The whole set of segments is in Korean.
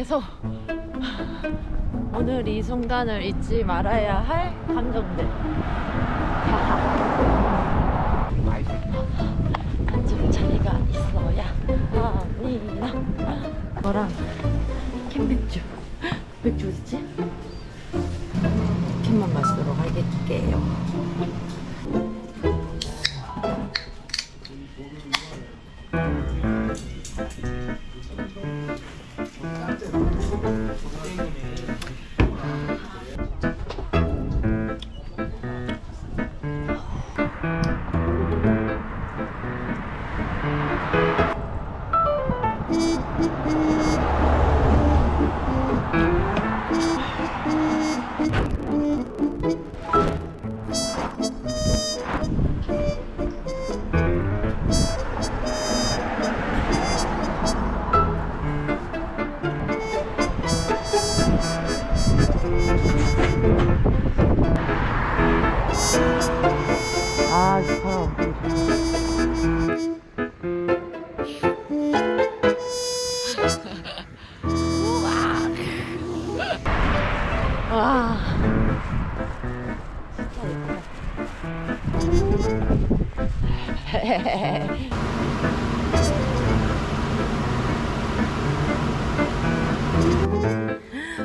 오카유계에서 오늘 이 순간을 잊지 말아야 할 감정들. 한줄 자리가 있어야 합니다. 너랑 캔맥주. 맥주 어딨지? 캔만 마시도록 할게요. 와.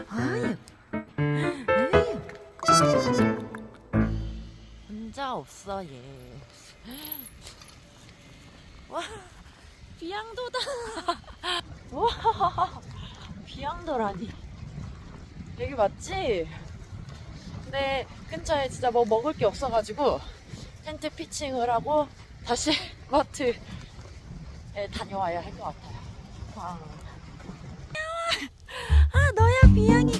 아유. 아유. 혼자 없어 얘. 와 비양도다. 와 비양도라니. 여기 맞지? 근데 근처에 진짜 뭐 먹을 게 없어가지고 텐트 피칭을 하고 다시 마트에 다녀와야 할 것 같아요. 아. 아 너야 비양이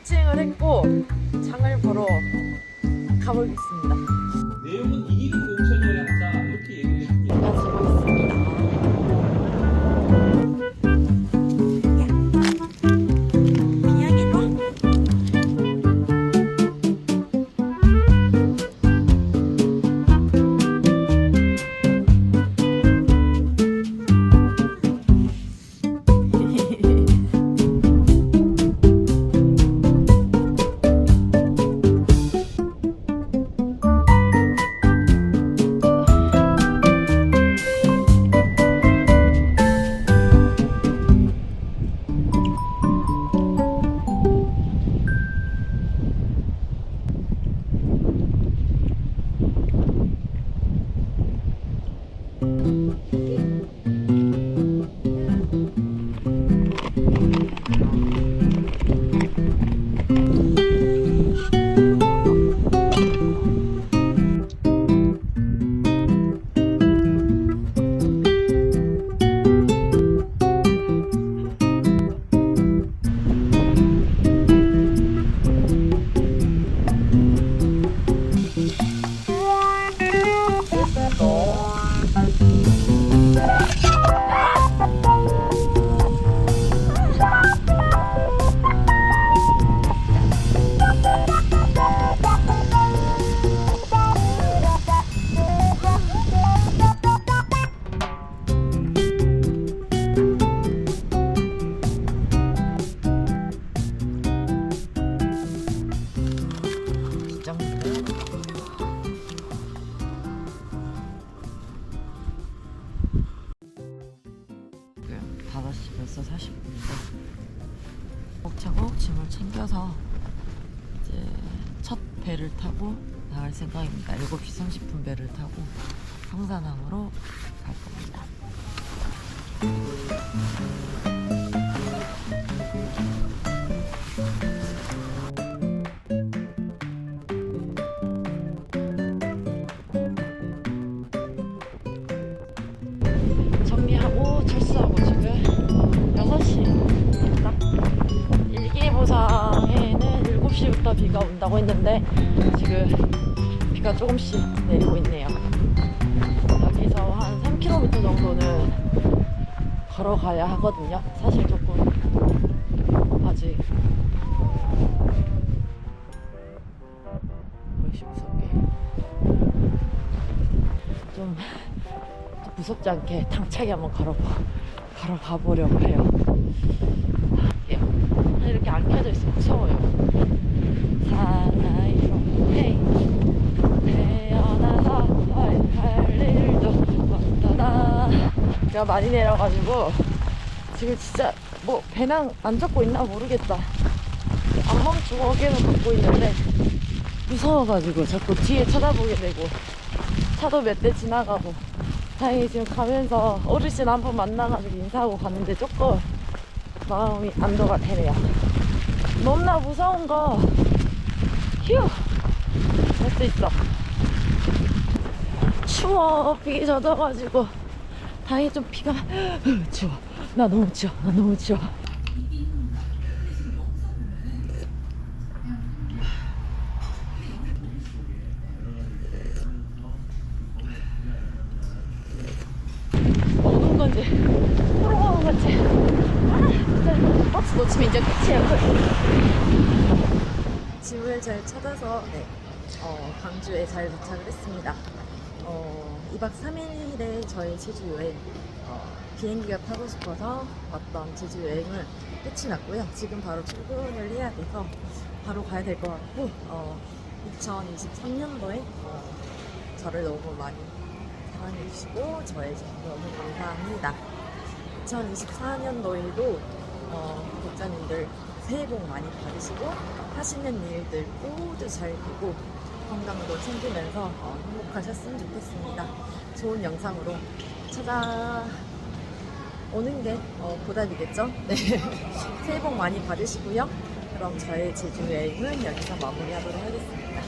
피칭을 했고 장을 보러 가보겠습니다. 배를 타고 나갈 생각입니다. 7시 30분 배를 타고 성산항으로 갈 겁니다. 비가 온다고 했는데 지금 비가 조금씩 내리고 있네요. 여기서 한 3km 정도는 걸어가야 하거든요. 사실 조금 아직 역시 무섭게. 좀 무섭지 않게 당차게 한번 걸어 걸어가 보려고 해요. 예. 이렇게 안 켜져 있어 무서워요. 사나이로 헤이 태어나서 할 일도 없다. 비가 많이 내려가지고 지금 진짜 뭐 배낭 안 잡고 있나 모르겠다. 암망 주먹에는 갖고 있는데 무서워가지고 자꾸 뒤에 쳐다보게 되고 차도 몇 대 지나가고 다행히 지금 가면서 어르신 한 번 만나가지고 인사하고 갔는데 조금 마음이 안도가 되네요. 너무나 무서운 거. 휴! 할 수 있어. 추워. 비 젖어가지고. 다행히 좀 비가, 추워. 나 너무 추워. 나 너무 추워. 먹는 건지 호롱하는 건지 아. 진짜. 버스 놓치면 이제 끝이에요 끝. 짐을 잘 찾아서 네, 어, 광주에 잘 도착을 했습니다. 어, 2박 3일의 저희 제주 여행 어, 비행기가 타고 싶어서 왔던 제주 여행을 끝이 났고요. 지금 바로 출근을 해야 돼서 바로 가야 될 것 같고 어, 2023년도에 어, 저를 너무 많이 사랑해주시고 저의 집 너무 감사합니다. 2024년도에도 어, 독자님들 새해 복 많이 받으시고 하시는 일들 모두 잘 되고 건강도 챙기면서 어, 행복하셨으면 좋겠습니다. 좋은 영상으로 찾아오는 게 어, 보답이겠죠? 네. 새해 복 많이 받으시고요. 그럼 저의 제주 여행은 여기서 마무리하도록 하겠습니다.